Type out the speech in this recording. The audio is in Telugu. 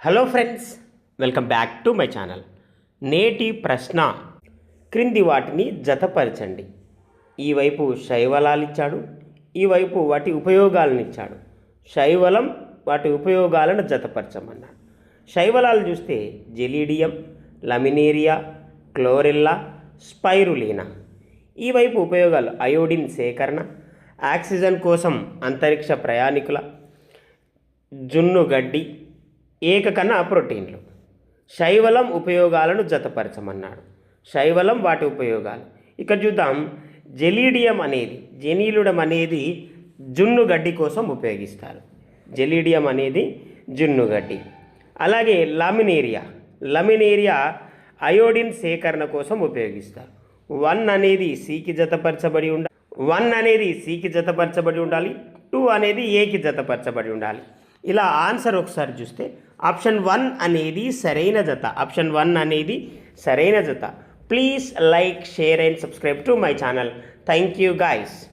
Hello friends welcome back to my channel నేటి ప్రశ్న క్రింది వాటిని జతపరచండి. ఈ వైపు శైవలాలు ఇచ్చాడు ఈ వైపు వాటి ఉపయోగాలను ఇచ్చాడు. శైవలం వాటి ఉపయోగాలను జతపరచమన్నాడు. శైవలాలు చూస్తే జెలీడియం లమినేరియా క్లోరెల్లా స్పైరులీనా. ఈ వైపు ఉపయోగాలు అయోడిన్ సేకరణ ఆక్సిజన్ కోసం అంతరిక్ష ప్రయాణికుల జున్ను గడ్డి ఏకకణ ప్రోటీన్లు. శైవలం ఉపయోగాలను జతపరచమన్నాడు. శైవలం వాటి ఉపయోగాలు. ఇక్కడ చూద్దాం జెలీడియం అనేది జెనీలుడం అనేది జున్ను గడ్డి కోసం ఉపయోగిస్తారు. జెలీడియం అనేది జున్ను గడ్డి. అలాగే లమినేరియా లమినేరియా అయోడిన్ సేకరణ కోసం ఉపయోగిస్తారు. వన్ అనేది సికి జతపరచబడి ఉండాలి వన్ అనేది సికి జతపరచబడి ఉండాలి టూ అనేది ఏకి జతపరచబడి ఉండాలి. ఇలా ఆన్సర్ ఒకసారి చూస్తే ఆప్షన్ వన్ అనేది సరైన జత. ఆప్షన్ వన్ అనేది సరైన జత. Please like share and subscribe to my channel. Thank you guys.